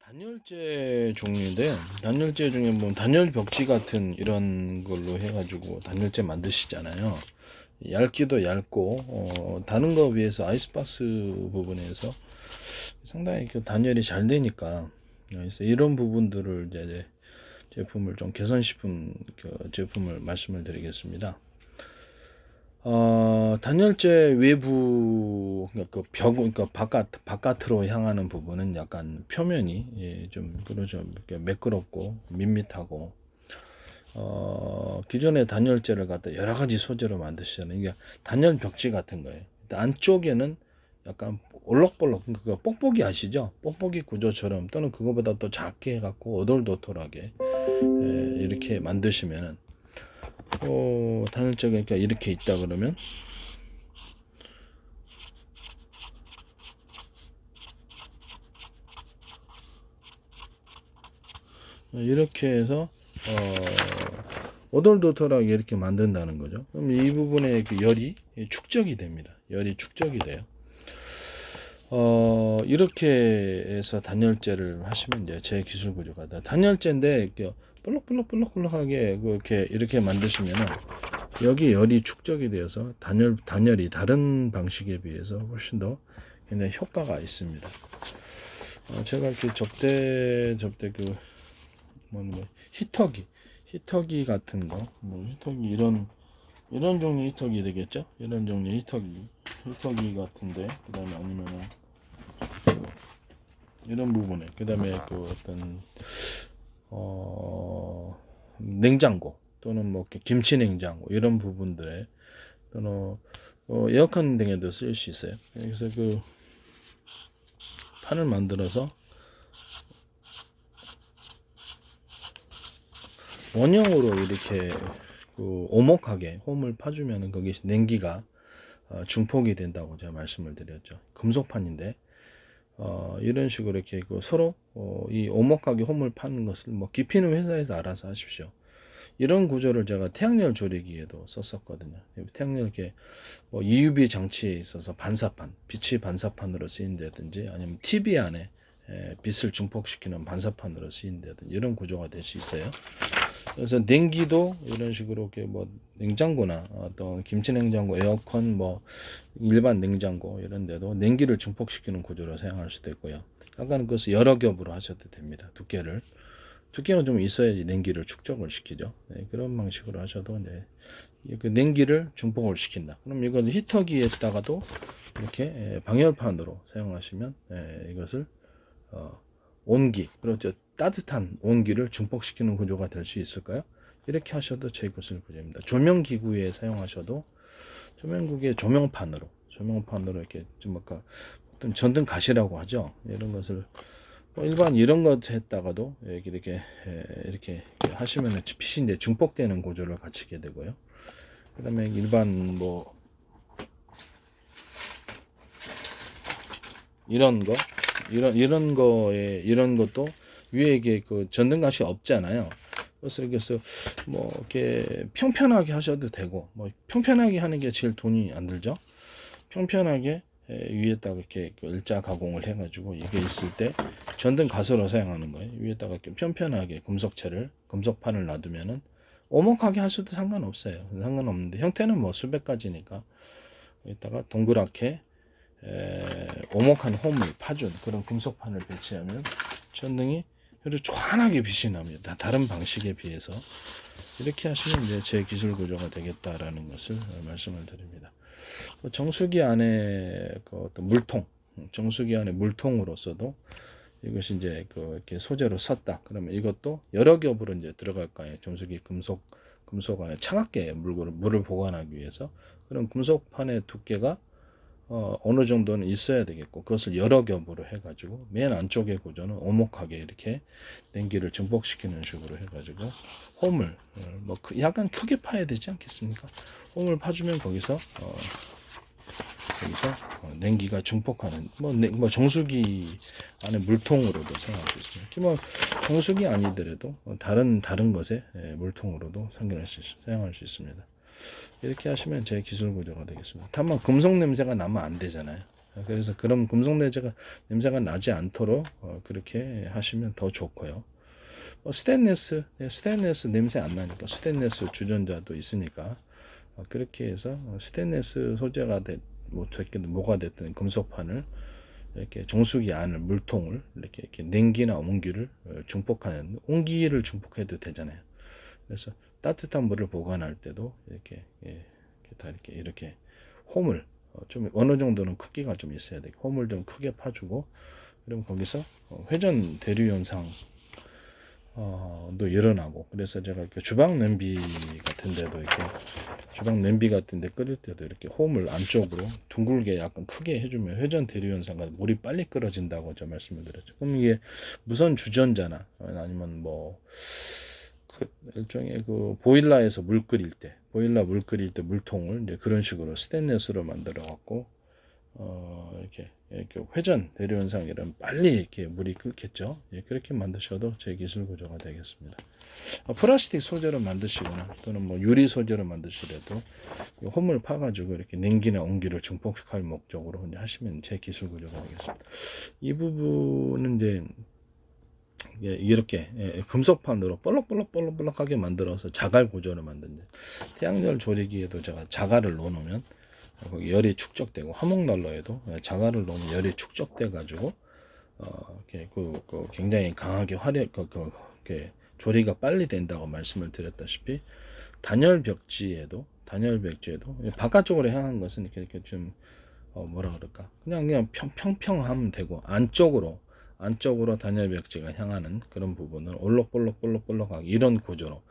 단열재 종류인데요. 단열재 중에 뭐 단열 벽지 같은 이런 걸로 해가지고 단열재 만드시잖아요. 얇기도 얇고 어, 다른 거 비해서 아이스박스 부분에서 상당히 그 단열이 잘 되니까 그래서 이런 부분들을 이제 제품을 좀 개선시킨 그 제품을 말씀을 드리겠습니다. 어, 단열재 외부 그러니까 그 벽, 그러니까 바깥 바깥으로 향하는 부분은 약간 표면이 예, 좀 그러죠 매끄럽고 밋밋하고 어, 기존의 단열재를 갖다 여러 가지 소재로 만드시잖아요. 이게 단열 벽지 같은 거예요. 안쪽에는 약간 올록볼록 그 뽁뽁이 아시죠? 뽁뽁이 구조처럼 또는 그거보다 더 작게 해갖고 오돌도돌하게 예, 이렇게 만드시면은 어, 단열재가 그러니까 이렇게 있다 그러면 이렇게 해서 어, 오돌도돌하게 이렇게 만든다는 거죠. 그럼 이 부분에 그 열이 축적이 됩니다. 열이 축적이 돼요. 어, 이렇게 해서 단열재를 하시면 이제 제 기술 구조가 다 단열재인데 이렇게 볼록볼록볼록볼록하게 그렇게 이렇게 만드시면은 여기 열이 축적이 되어서 단열 단열이 다른 방식에 비해서 훨씬 더 굉장히 효과가 있습니다. 어, 제가 이렇게 접대 접대 그 뭐, 뭐 히터기 히터기 같은 거, 뭐 히터기 이런 이런 종류 히터기 되겠죠? 이런 종류 히터기 히터기 같은데 그다음에 아니면은 이런 부분에 그다음에 그 어떤 어 냉장고 또는 뭐 김치 냉장고 이런 부분들에 또는 어, 에어컨 등에도 쓸수 있어요. 그래서 그 판을 만들어서 원형으로 이렇게 그 오목하게 홈을 파주면은 거기 냉기가 어, 중폭이 된다고 제가 말씀을 드렸죠. 금속판인데 어, 이런 식으로 이렇게 그 서로 어, 이 오목하게 홈을 파는 것을 뭐 깊이는 회사에서 알아서 하십시오. 이런 구조를 제가 태양열 조리기에도 썼었거든요. 태양열 이렇게 뭐 EUV 장치에 있어서 반사판, 빛이 반사판으로 쓰인다든지 아니면 TV 안에 에, 빛을 증폭시키는 반사판으로 쓰인다든지 이런 구조가 될 수 있어요. 그래서 냉기도 이런 식으로 이렇게 뭐 냉장고나 어떤 김치 냉장고, 에어컨, 뭐 일반 냉장고 이런 데도 냉기를 증폭시키는 구조로 사용할 수도 있고요. 약간 그것을 여러 겹으로 하셔도 됩니다. 두께를 두께가 좀 있어야지 냉기를 축적을 시키죠. 네, 그런 방식으로 하셔도 이제 그 냉기를 증폭을 시킨다. 그럼 이건 히터기에다가도 이렇게 에, 방열판으로 사용하시면 에, 이것을 어, 온기, 그렇죠. 따뜻한 온기를 증폭시키는 구조가 될 수 있을까요? 이렇게 하셔도 제 것을 구조입니다. 조명 기구에 사용하셔도 조명국의 조명판으로, 조명판으로 이렇게 좀 아까 전등 가시라고 하죠. 이런 것을 뭐 일반 이런 것 했다가도 이렇게 이렇게 에, 이렇게 하시면 빛이 이제 증폭되는 구조를 갖추게 되고요. 그다음에 일반 뭐 이런 거 이런 이런 거에 이런 것도 위에 이게 그 전등가시 없잖아요. 그래서 그래서 뭐 이렇게 평평하게 하셔도 되고 뭐 평평하게 하는 게 제일 돈이 안 들죠. 평평하게 에, 위에다가 이렇게 그 일자 가공을 해가지고 이게 있을 때 전등 가스로 사용하는 거예요. 위에다가 이렇게 평평하게 금속체를 금속판을 놔두면은 오목하게 하셔도 상관없어요. 상관없는데 형태는 뭐 수백 가지니까 여기다가 동그랗게 에, 오목한 홈을 파준 그런 금속판을 배치하면 전등이 그래도 환하게 빛이 납니다. 다른 방식에 비해서 이렇게 하시면 이제 제 기술 구조가 되겠다라는 것을 말씀을 드립니다. 그 정수기 안에 그 어떤 물통, 정수기 안에 물통으로서도 이것이 이제 그 이렇게 소재로 썼다. 그러면 이것도 여러 겹으로 이제 들어갈 거예요. 정수기 금속 금속 안에 차갑게 물을 물을 보관하기 위해서 그런 금속판의 두께가 어, 어느 정도는 있어야 되겠고 그것을 여러 겹으로 해가지고 맨 안쪽의 구조는 오목하게 이렇게 냉기를 증폭시키는 식으로 해가지고 홈을 어, 뭐 크- 약간 크게 파야 되지 않겠습니까? 홈을 파주면 거기서 어, 여기서 어, 냉기가 증폭하는 뭐, 냉- 뭐 정수기 안에 물통으로도 사용할 수 있습니다. 뭐 정수기 아니더라도 어, 다른 다른 것에 예, 물통으로도 상견할 수 있- 사용할 수 있습니다. 이렇게 하시면 제 기술 구조가 되겠습니다. 다만 금속 냄새가 나면 안 되잖아요. 그래서 그런 금속 내재가 냄새가 나지 않도록 어, 그렇게 하시면 더 좋고요. 어, 스테인레스, 네, 스테인레스 냄새 안 나니까 스테인레스 주전자도 있으니까 어, 그렇게 해서 어, 스테인레스 소재가 됐, 뭐 됐든 뭐가 됐든 금속판을 이렇게 정수기 안을 물통을 이렇게, 이렇게 냉기나 온기를 어, 증폭하는 온기를 증폭해도 되잖아요. 그래서 따뜻한 물을 보관할 때도 이렇게, 예, 다 이렇게 이렇게 홈을 어, 좀 어느 정도는 크기가 좀 있어야 돼. 홈을 좀 크게 파주고 그럼 거기서 어, 회전 대류 현상 어, 도 일어나고 그래서 제가 이렇게 주방 냄비 같은 데도 이렇게 주방 냄비 같은 데 끓일 때도 이렇게 홈을 안쪽으로 둥글게 약간 크게 해주면 회전 대류 현상과 물이 빨리 끓어진다고 저 말씀을 드렸죠. 그럼 이게 무선 주전자나 아니면 뭐 그 일종의 그 보일러에서 물 끓일 때 보일러 물 끓일 때 물통을 이제 그런 식으로 스테인레스로 만들어 갖고 어 이렇게 이렇게 회전 대류 현상이란 빨리 이렇게 물이 끓겠죠. 예, 그렇게 만드셔도 제 기술 구조가 되겠습니다. 어, 플라스틱 소재로 만드시거나 또는 뭐 유리 소재로 만드시더라도 이 홈을 파가지고 이렇게 냉기나 온기를 증폭할 목적으로 하시면 제 기술 구조가 되겠습니다. 이 부분은 이제 예, 이렇게 예, 금속판으로 볼록볼록볼록볼록하게 만들어서 자갈 구조를 만든 태양열 조리기에도 제가 자갈을 넣어놓으면 거기 열이 축적되고 화목난로에도 자갈을 넣으면 열이 축적돼 가지고 어, 이렇게 그, 그 굉장히 강하게 화력 그, 그, 그 조리가 빨리 된다고 말씀을 드렸다시피 단열 벽지에도 단열 벽지에도 바깥쪽으로 향한 것은 이렇게, 이렇게 좀 어, 뭐라 그럴까? 그냥 그냥 평, 평평하면 되고 안쪽으로 안쪽으로 단열 벽지가 향하는 그런 부분을 올록볼록볼록볼록하게 이런 구조로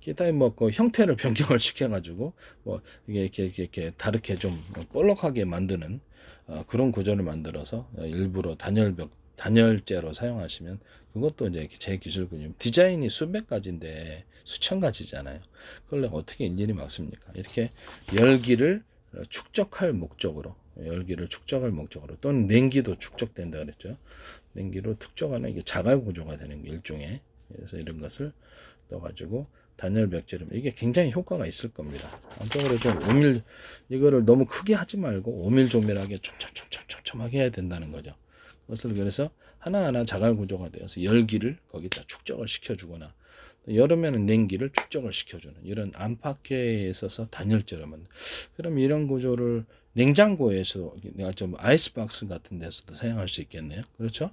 기타의 뭐 그 형태를 변경을 시켜 가지고 뭐 이게 이렇게 이렇게, 이렇게 다르게 좀 볼록하게 만드는 어, 그런 구조를 만들어서 일부러 단열벽 단열재로 사용하시면 그것도 이제 제 기술군요. 디자인이 수백 가지인데 수천 가지잖아요. 그걸 어떻게 일일이 막습니까? 이렇게 열기를 축적할 목적으로 열기를 축적할 목적으로 또는 냉기도 축적된다 그랬죠. 냉기로 축적하는 이게 자갈 구조가 되는 게 일종의 그래서 이런 것을 넣어가지고 단열 벽지름 이게 굉장히 효과가 있을 겁니다. 안쪽으로 좀 오밀 이거를 너무 크게 하지 말고 오밀조밀하게 촘촘촘촘촘하게 해야 된다는 거죠. 그것을 그래서 하나하나 자갈 구조가 되어서 열기를 거기다 축적을 시켜주거나 여름에는 냉기를 축적을 시켜주는 이런 안팎에 있어서 만든 그럼 이런 구조를 냉장고에서 내가 좀 아이스박스 같은 데서도 사용할 수 있겠네요. 그렇죠?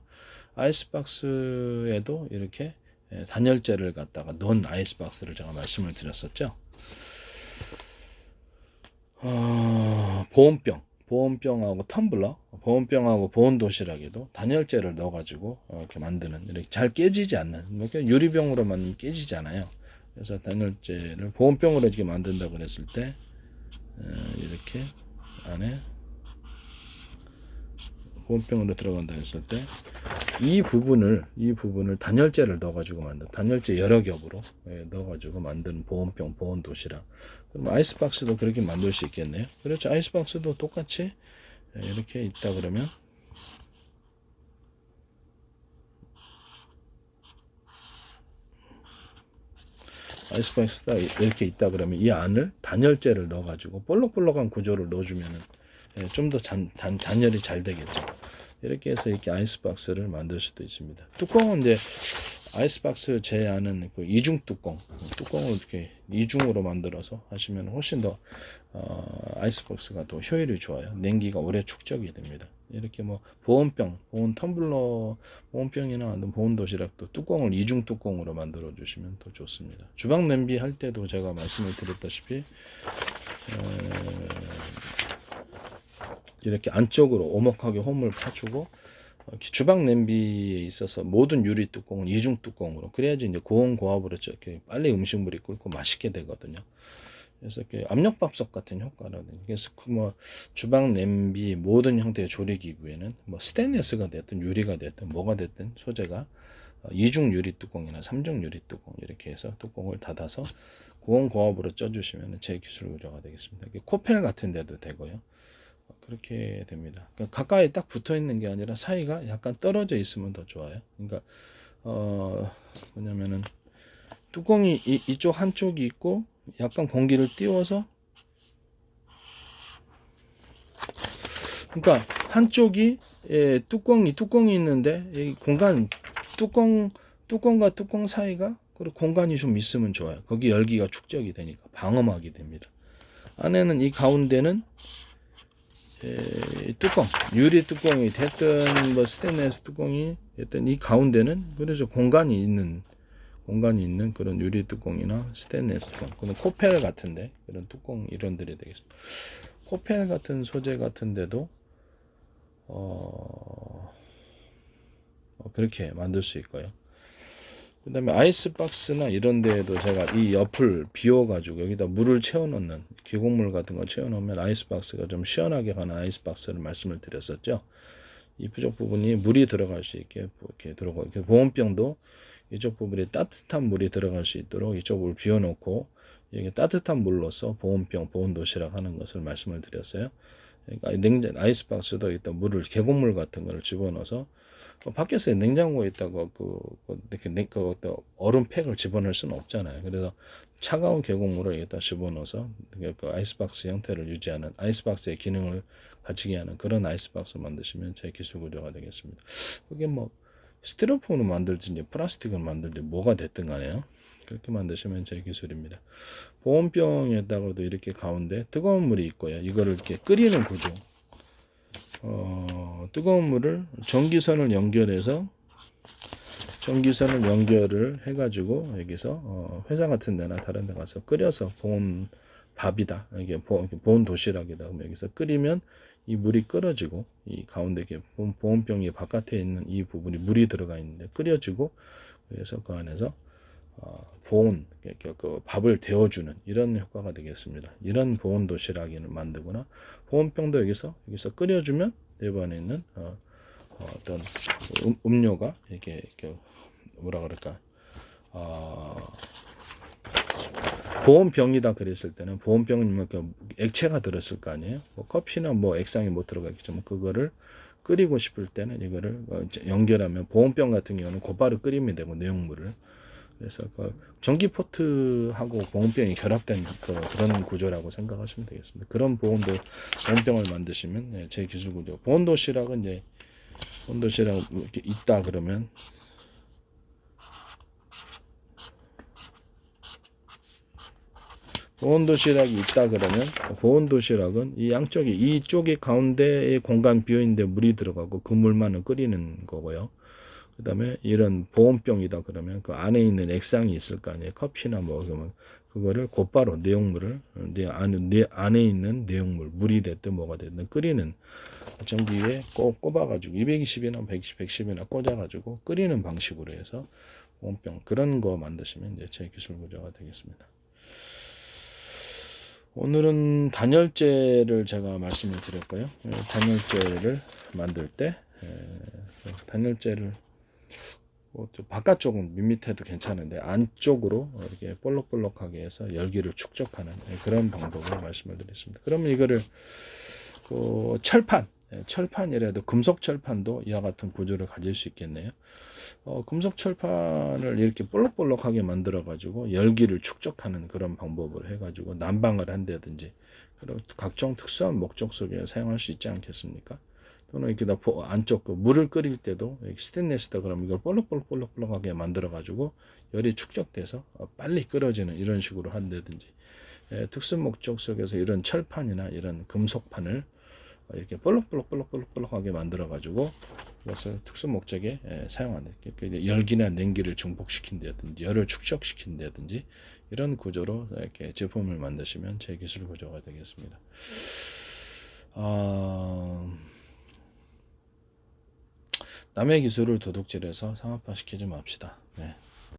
아이스박스에도 이렇게 예, 단열재를 갖다가 넣은 아이스박스를 제가 말씀을 드렸었죠. 어, 보온병, 보온병하고 텀블러, 보온병하고 보온 도시락에도 단열재를 넣어가지고 어, 이렇게 만드는 이렇게 잘 깨지지 않는 뭐 유리병으로 만들면 깨지잖아요. 그래서 단열재를 보온병으로 이렇게 만든다 그랬을 때 어, 이렇게 안에 보온병으로 들어간다 했을 때 이 부분을 이 부분을 단열재를 넣어가지고 만든 단열재 여러 겹으로 예, 넣어가지고 만든 보온병 보온 도시락 그럼 아이스박스도 그렇게 만들 수 있겠네요. 그렇죠. 아이스박스도 똑같이 예, 이렇게 있다 그러면 아이스박스가 이렇게 있다 그러면 이 안을 단열재를 넣어가지고 볼록볼록한 구조를 넣어주면은 예, 좀더 단열이 잘 되겠죠. 이렇게 해서 이렇게 아이스박스를 만들 수도 있습니다. 뚜껑은 이제 아이스박스 제안은 그 이중 뚜껑, 뚜껑을 이렇게 이중으로 만들어서 하시면 훨씬 더 어, 아이스박스가 더 효율이 좋아요. 냉기가 오래 축적이 됩니다. 이렇게 뭐 보온병, 보온 텀블러, 보온병이나 보온 도시락도 뚜껑을 이중 뚜껑으로 만들어 주시면 더 좋습니다. 주방 냄비 할 때도 제가 말씀을 드렸다시피 어, 이렇게 안쪽으로 오목하게 홈을 파주고 어, 주방 냄비에 있어서 모든 유리 뚜껑은 이중 뚜껑으로 그래야지 이제 고온 고압으로 이렇게 빨리 음식물이 끓고 맛있게 되거든요. 그래서 이렇게 압력밥솥 같은 효과라든지 그래서 그뭐 주방 냄비 모든 형태의 조리 기구에는 뭐 스테인레스가 됐든 유리가 됐든 뭐가 됐든 소재가 어, 이중 유리 뚜껑이나 삼중 유리 뚜껑 이렇게 해서 뚜껑을 닫아서 고온 고압으로 쪄주시면 제 기술 구조가 되겠습니다. 코펠 같은 데도 되고요. 그렇게 됩니다. 그러니까 가까이 딱 붙어 있는 게 아니라 사이가 약간 떨어져 있으면 더 좋아요. 그러니까 어 뭐냐면은 뚜껑이 이, 이쪽 한쪽이 있고 약간 공기를 띄워서 그러니까 한쪽이 예, 뚜껑이 뚜껑이 있는데 이 공간 뚜껑 뚜껑과 뚜껑 사이가 그리고 공간이 좀 있으면 좋아요. 거기 열기가 축적이 되니까 방음하게 됩니다. 안에는 이 가운데는 에, 뚜껑 유리 뚜껑이 됐든 뭐 스테인레스 뚜껑이 됐든 이 가운데는 그래서 공간이 있는 공간이 있는 그런 유리 뚜껑이나 스테인레스 뚜껑 그런 코펠 같은데 그런 뚜껑 이런 들이 되겠습니다. 코펠 같은 소재 같은데도 어, 어, 그렇게 만들 수 있고요. 그 다음에 아이스박스나 이런 데에도 제가 이 옆을 비워가지고 여기다 물을 채워넣는 계곡물 같은 거 채워놓으면 아이스박스가 좀 시원하게 가는 아이스박스를 말씀을 드렸었죠. 이 부족 부분이 물이 들어갈 수 있게 이렇게 들어가 이렇게 보온병도 이쪽 부분에 따뜻한 물이 들어갈 수 있도록 이쪽을 비워놓고 여기 따뜻한 물로서 보온병 보온 도시락 하는 것을 말씀을 드렸어요. 그러니까 냉장 아이스박스도 일단 물을 계곡물 같은 거를 집어넣어서 어, 밖에서 냉장고에 있다고 그, 그 이렇게 냉, 그 어떤 얼음 팩을 집어넣을 수는 없잖아요. 그래서 차가운 계곡물을 여기다 집어넣어서 그 아이스박스 형태를 유지하는 아이스박스의 기능을 가지게 하는 그런 아이스박스 만드시면 제 기술 구조가 되겠습니다. 그게 뭐 스티로폼으로 만들든지 플라스틱을 만들든지 뭐가 됐든 간에요. 그렇게 만드시면 제 기술입니다. 보온병에다가도 이렇게 가운데 뜨거운 물이 있고요. 이거를 이렇게 끓이는 구조. 어, 뜨거운 물을 전기선을 연결해서 전기선을 연결을 해가지고 여기서 어, 회사 같은 데나 다른 데 가서 끓여서 보온 밥이다 이게 보, 보온 도시락이다 그럼 여기서 끓이면 이 물이 끓어지고 이 가운데 보온병이 바깥에 있는 이 부분이 물이 들어가 있는데 끓여지고 그래서 그 안에서 어, 보온 그, 그 밥을 데워주는 이런 효과가 되겠습니다. 이런 보온 도시락을 만들거나 보온병도 여기서 여기서 끓여주면 내부 안에 있는 어, 떤 음, 음료가 이렇게, 이렇게 뭐라 그럴까 어, 보온병이다 그랬을 때는 보온병이면 그 액체가 들었을 거 아니에요. 뭐 커피나 뭐 액상이 못 들어가겠지만 그거를 끓이고 싶을 때는 이거를 어, 이제 연결하면 보온병 같은 경우는 곧바로 끓이면 되고 내용물을 그래서 그 전기 포트하고 보온병이 결합된 그, 런 구조라고 생각하시면 되겠습니다. 그런 보온도 보온병을 만드시면 예, 제 기술 구조. 보온 도시락은 이제 보온 도시락 이렇게 있다 그러면 보온 도시락이 있다 그러면 보온 도시락은 이 양쪽에 이쪽에 가운데에 공간 비어 있는데 물이 들어가고 그 물만을 끓이는 거고요. 그다음에 이런 보온병이다 그러면 그 안에 있는 액상이 있을 거 아니에요. 커피나 뭐 그러면 그거를 곧바로 내용물을 내 안에 내 안에 있는 내용물 물이 됐든 뭐가 됐든 끓이는 전기에 꼭 꼽아가지고 220이나 120, 110이나 꽂아가지고 끓이는 방식으로 해서 보온병 그런 거 만드시면 이제 제 기술 구조가 되겠습니다. 오늘은 단열재를 제가 말씀을 드렸고요. 예, 단열재를 만들 때 에, 단열재를 뭐좀 바깥쪽은 밋밋해도 괜찮은데 안쪽으로 이렇게 볼록볼록하게 해서 열기를 축적하는 예, 그런 방법을 말씀을 드렸습니다. 그러면 이거를 그 철판, 예, 철판이라도 금속 철판도 이와 같은 구조를 가질 수 있겠네요. 어, 금속 철판을 이렇게 볼록볼록하게 만들어 가지고 열기를 축적하는 그런 방법을 해 가지고 난방을 한다든지 그리고 각종 특수한 목적 속에 사용할 수 있지 않겠습니까? 또는 이렇게 안쪽 그 물을 끓일 때도 스테인레스다 그러면 이걸 볼록볼록볼록하게 만들어 가지고 열이 축적돼서 어, 빨리 끓어지는 이런 식으로 한다든지 예, 특수 목적 속에서 이런 철판이나 이런 금속판을 어, 이렇게 볼록 볼록볼록볼록하게 만들어 가지고 그래서 특수 목적에 예, 사용하는 열기나 냉기를 증폭시킨다든지 열을 축적시킨다든지 이런 구조로 이렇게 제품을 만드시면 제 기술 구조가 되겠습니다. 아... 남의 기술을 도둑질해서 상업화시키지 맙시다. 네.